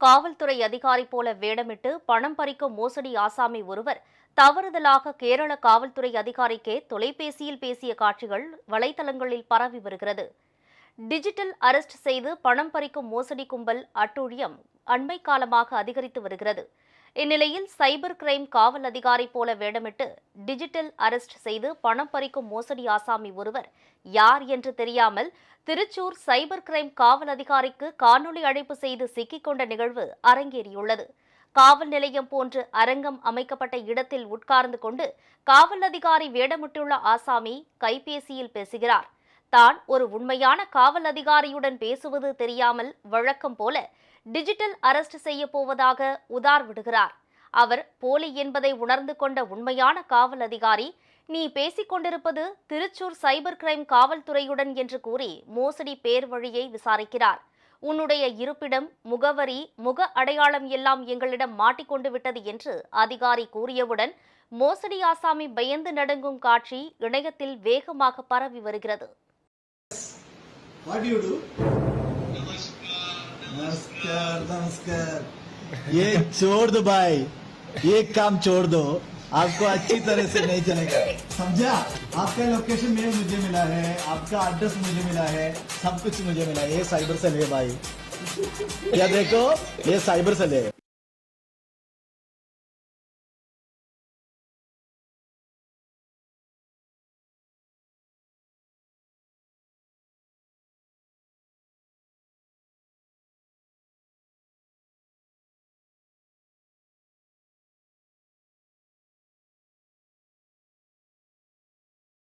காவல்துறை அதிகாரி போல வேடமிட்டு பணம் பறிக்கும் மோசடி ஆசாமி ஒருவர் தவறுதலாக கேரள காவல்துறை அதிகாரிக்கே தொலைபேசியில் பேசிய காட்சிகள் வலைதளங்களில் பரவி வருகிறது. டிஜிட்டல் அரெஸ்ட் செய்து பணம் பறிக்கும் மோசடி கும்பல் அட்டூழியம் அண்மை காலமாக அதிகரித்து வருகிறது. இந்நிலையில் சைபர் கிரைம் காவல் அதிகாரி போல வேடமிட்டு டிஜிட்டல் அரெஸ்ட் செய்து பணம் பறிக்கும் மோசடி ஆசாமி ஒருவர் யார் என்று தெரியாமல் திருச்சூர் சைபர் கிரைம் காவல் அதிகாரிக்கு காணொலி அழைப்பு செய்து சிக்கிக்கொண்ட நிகழ்வு அரங்கேறியுள்ளது. காவல் நிலையம் போன்று அரங்கம் அமைக்கப்பட்ட இடத்தில் உட்கார்ந்து கொண்டு காவல் அதிகாரி வேடமிட்டுள்ள ஆசாமி கைபேசியில் பேசுகிறார். தான் ஒரு உண்மையான காவல் அதிகாரியுடன் பேசுவது தெரியாமல் வழக்கம் போல டிஜிட்டல் அரெஸ்ட் செய்ய போவதாக உதார் விடுகிறார். அவர் போலி என்பதை உணர்ந்து கொண்ட உண்மையான காவல் அதிகாரி நீ பேசிக் கொண்டிருப்பது திருச்சூர் சைபர் கிரைம் காவல்துறையுடன் என்று கூறி மோசடி பேர் வழியை விசாரிக்கிறார். உன்னுடைய இருப்பிடம் முகவரி முக அடையாளம் எல்லாம் எங்களிடம் மாட்டிக்கொண்டு விட்டது என்று அதிகாரி கூறியவுடன் மோசடி ஆசாமி பயந்து நடுங்கும் காட்சி இணையத்தில் வேகமாக பரவி வருகிறது. What do you do? नमस्कार नमस्कार। ये छोड़ दो भाई। ये काम छोड़ दो। आपको अच्छी तरह से नहीं चलेगा। समझा? आपका लोकेशन मेल मुझे मिला है आपका एड्रेस मुझे मिला है सब कुछ मुझे मिला है। ये साइबर सेल है भाई। क्या देखो? ये साइबर सेल है।